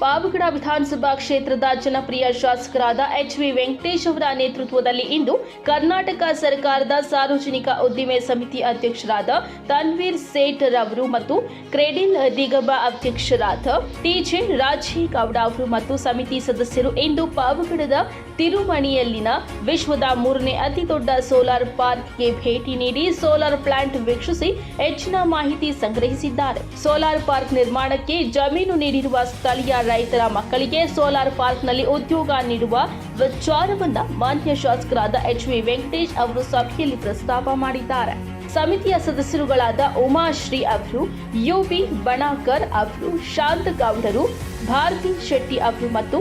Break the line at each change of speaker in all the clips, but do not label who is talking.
ಪಾವಗಡ ವಿಧಾನಸಭಾ ಕ್ಷೇತ್ರದ ಜನಪ್ರಿಯ ಶಾಸಕರಾದ ಎಚ್ ವಿ ವೆಂಕಟೇಶ್ ಅವರ ನೇತೃತ್ವದಲ್ಲಿ ಇಂದು ಕರ್ನಾಟಕ ಸರ್ಕಾರದ ಸಾರ್ವಜನಿಕ ಉದ್ದಿಮೆ ಸಮಿತಿ ಅಧ್ಯಕ್ಷರಾದ ತನ್ವೀರ್ ಸೇಠ್ ರವರು ಮತ್ತು ಕ್ರೆಡಿಲ್ ದಿಗಬ ಅಧ್ಯಕ್ಷರಾದ ಟಿಜೆ ರಾಜೇಗೌಡ ಅವರು ಮತ್ತು ಸಮಿತಿ ಸದಸ್ಯರು ಇಂದು ಪಾವಗಡದ ತಿರುಮಣಿಯಲ್ಲಿನ ವಿಶ್ವದ ಮೂರನೇ ಅತಿ ದೊಡ್ಡ ಸೋಲಾರ್ ಪಾರ್ಕ್ಗೆ ಭೇಟಿ ನೀಡಿ ಸೋಲಾರ್ ಪ್ಲಾಂಟ್ ವೀಕ್ಷಿಸಿ ಹೆಚ್ಚಿನ ಮಾಹಿತಿ ಸಂಗ್ರಹಿಸಿದ್ದಾರೆ. ಸೋಲಾರ್ ಪಾರ್ಕ್ ನಿರ್ಮಾಣಕ್ಕೆ ಜಮೀನು ನೀಡಿರುವ ಸ್ಥಳೀಯ ರೈತರ ಮಕ್ಕಳಿಗೆ ಸೋಲಾರ್ ಪಾರ್ಕ್ನಲ್ಲಿ ಉದ್ಯೋಗ ನೀಡುವ ವಿಚಾರವನ್ನು ಮಾನ್ಯ ಶಾಸಕರಾದ ಎಚ್ ವಿ ವೆಂಕಟೇಶ್ ಅವರು ಸಭೆಯಲ್ಲಿ ಪ್ರಸ್ತಾಪ ಮಾಡಿದ್ದಾರೆ. ಸಮಿತಿಯ ಸದಸ್ಯರುಗಳಾದ ಉಮಾಶ್ರೀ ಅವರು ಯುಬಿ ಬಣಾಕರ್ ಅವರು ಶಾಂತಗೌಡರು ಭಾರತಿ ಶೆಟ್ಟಿ ಅವರು ಮತ್ತು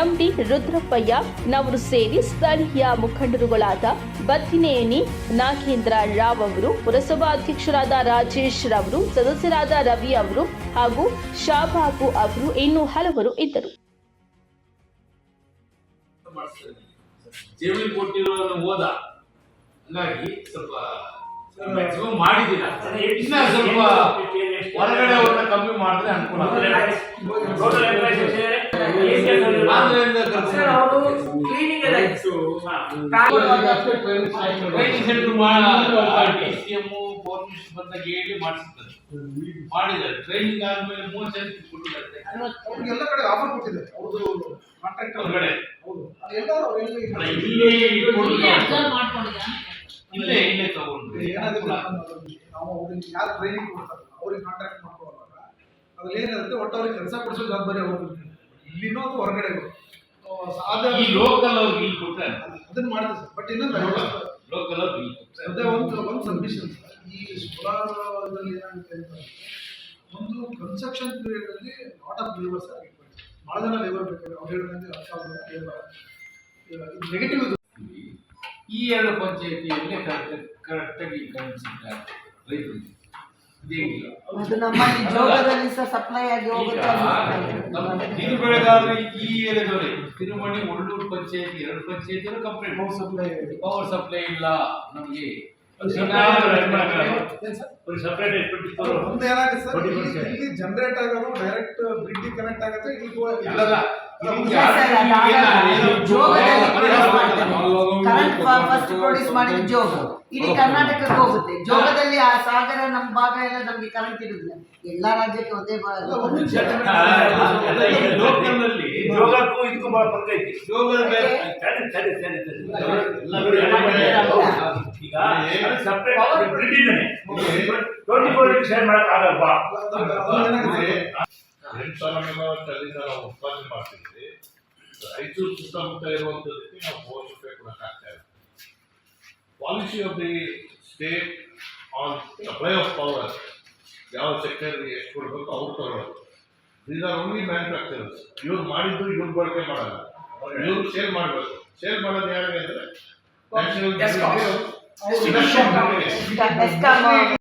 ಎಂಡಿ ರುದ್ರಪ್ಪಯ್ಯ ನವರು ಸೇರಿ ಸ್ಥಳೀಯ ಮುಖಂಡರುಗಳಾದ ಬತ್ತಿನೇನಿ ನಾಗೇಂದ್ರ ರಾವ್ ಅವರು, ಪುರಸಭಾ ಅಧ್ಯಕ್ಷರಾದ ರಾಜೇಶ್ ರವರು, ಸದಸ್ಯರಾದ ರವಿ ಅವರು ಹಾಗೂ ಶಾಬಾಬು ಅವರು ಇನ್ನೂ ಹಲವರು ಇದ್ದರು.
ಓದ ಹಂಗಾಗಿ ಸ್ವಲ್ಪ ಮ್ಯಾಕ್ಸಿಮಮ್ ಮಾಡಿದ್ದೀರ? ಇನ್ನ ಸ್ವಲ್ಪ ಹೊರಗಡೆ ಅವ್ರನ್ನ ಕಮ್ಮಿ ಮಾಡಿದ್ರೆ ಅನುಕೂಲ ಟ್ರೈನಿಂಗ್ ಸೆಂಟರ್ ಬಂದಾಗ ಹೇಳಿ ಮಾಡಿದ್ದಾರೆ. ಟ್ರೈನಿಂಗ್ ಆದ್ಮೇಲೆ ಮೂರು ಜನ ಕೊಟ್ಟಿದ್ದಾರೆ
ಎಲ್ಲ ಕಡೆ ಆಫರ್ ಕೊಟ್ಟಿದ್ದಾರೆ. ಹೌದು ಕಾಂಟ್ರಾಕ್ಟ್
ಹೊರಗಡೆ.
ಹೌದು ಎಲ್ಲರೂ
ಇಲ್ಲೇ. ಇಲ್ಲೇ ಇಲ್ಲೇ ತಗೊಂಡ್ರಿ
ಏನಾಗುತ್ತೆ ನಾವು ಅವ್ರಿಗೆ ಯಾರು ಟ್ರೈನಿಂಗ್ ಕೊಡ್ತಾರಲ್ಲ ಅವ್ರಿಗೆ ಕಾಂಟ್ಯಾಕ್ಟ್ ಮಾಡ್ಕೊಳ್ಳುವಾಗ ಅದ್ರಲ್ಲಿ ಏನಿರುತ್ತೆ ಒಟ್ಟು ಅವ್ರಿಗೆ ಕೆಲಸ ಕೊಡಿಸೋ ಜವಾಬ್ದಾರಿ ಅವ್ರಿಗೆ ಇಲ್ಲಿನೂ ಅದು ಹೊರಗಡೆ ಸಾಧ್ಯ
ಈ ಲೋಕಲ್ ಅವ್ರಿಗೆ ಇಲ್ಲಿ ಕೊಟ್ಟರೆ
ಅದನ್ನ ಮಾಡ್ತೀವಿ ಸರ್. ಬಟ್ ಇನ್ನೊಂದು
ಲೋಕಲ್ ಅವ್ರಿಗೆ
ಅದೇ ಒಂದು ಒಂದು ಸಬ್ಮಿಷನ್ ಈ ಸೋಲಾರ್ ಇದರಲ್ಲಿ ಏನಾಗುತ್ತೆ ಅಂತಂದ್ರೆ ಒಂದು ಕನ್ಸ್ಟ್ರಕ್ಷನ್ ಪೀರಿಯಡ್ ಅಲ್ಲಿ ಲಾಟ್ ಆಫ್ ಲೇಬರ್ಸ್ ಆಗಿರ್ಬೇಕು ಭಾಳ ಜನ ಲೇಬರ್ ಬೇಕಾದ್ರೆ ಅವ್ರು ಹೇಳಿದಂಗೆ ಹತ್ತು ಸಾವಿರ ಲೇಬರ್ ಇದು ನೆಗೆಟಿವ್ ಇದು.
ಈ ಎರಡು ಪಂಚಾಯತಿಯಲ್ಲೇ ಕರೆಕ್ಟ್ ಕರೆಕ್ಟಾಗಿ ಕಾಣಿಸಿದ್ದಾರೆ ರೈತರಿಗೆ ಬೆಳೆಗಾರರು ಈ ಏರಿಯಾದಲ್ಲಿ ತಿರುಮಣಿ ಒಳ್ಳೂರು ಪಂಚಾಯತಿ ಎರಡು ಪಂಚಾಯತಿ complaint
power supply
power supply ಇಲ್ಲ ನಮಗೆ.
ಇಲ್ಲಿ- ಜನರೇಟ್ ಆಗೋದು ಡೈರೆಕ್ಟ್ ಗ್ರಿಡ್ ಕನೆಕ್ಟ್ ಆಗುತ್ತೆ ಇಲ್ಲಿ
ಫಸ್ಟ್ ಪ್ರೊಡ್ಯೂಸ್ ಮಾಡಿದ ಜೋಗ. ಇಡೀ ಕರ್ನಾಟಕಕ್ಕೆ ಹೋಗುತ್ತೆ. ಜೋಗದಲ್ಲಿ ಆ ಸಾಗರ ನಮ್ಮ ಭಾಗ ಎಲ್ಲ ನಮ್ಗೆ ಕರೆಂಟ್ ಇರುದಿಲ್ಲ. ಎಲ್ಲಾ ರಾಜ್ಯಕ್ಕೆ ಒಂದೇ
ಉತ್ಪಾದನೆ ಮಾಡ್ತಿದ್ವಿ. ರಾಯಚೂರು ಸುತ್ತಮುತ್ತ ಇರುವಂತದಕ್ಕೆ ನಾವು ಮೂವತ್ತು ರೂಪಾಯಿ ಕೊಡೋಕ್ಕಾಗ್ತಾ ಇಲ್ಲ policy of the state on supply of power ಯಾವ ಸೆಕ್ಟರ್ಗೆ ಎಷ್ಟು ಕೊಡಬೇಕು ಅವ್ರು ತಗೊಳ್ಳೋದು ದೀಸ್ ಆರ್ ಓನ್ಲಿ ಮ್ಯಾನುಫ್ಯಾಕ್ಚರರ್ಸ್ ಇವ್ರು ಮಾಡಿದ್ದು ಇವ್ರು ಬಳಕೆ ಮಾಡಲ್ಲ ಇವ್ರು ಸೇಲ್ ಮಾಡಬೇಕು ಸೇಲ್ ಮಾಡೋದು ಯಾರಿಗೆ ಅಂದರೆ ನ್ಯಾಷನಲ್
ಎಸ್ಕಾಂ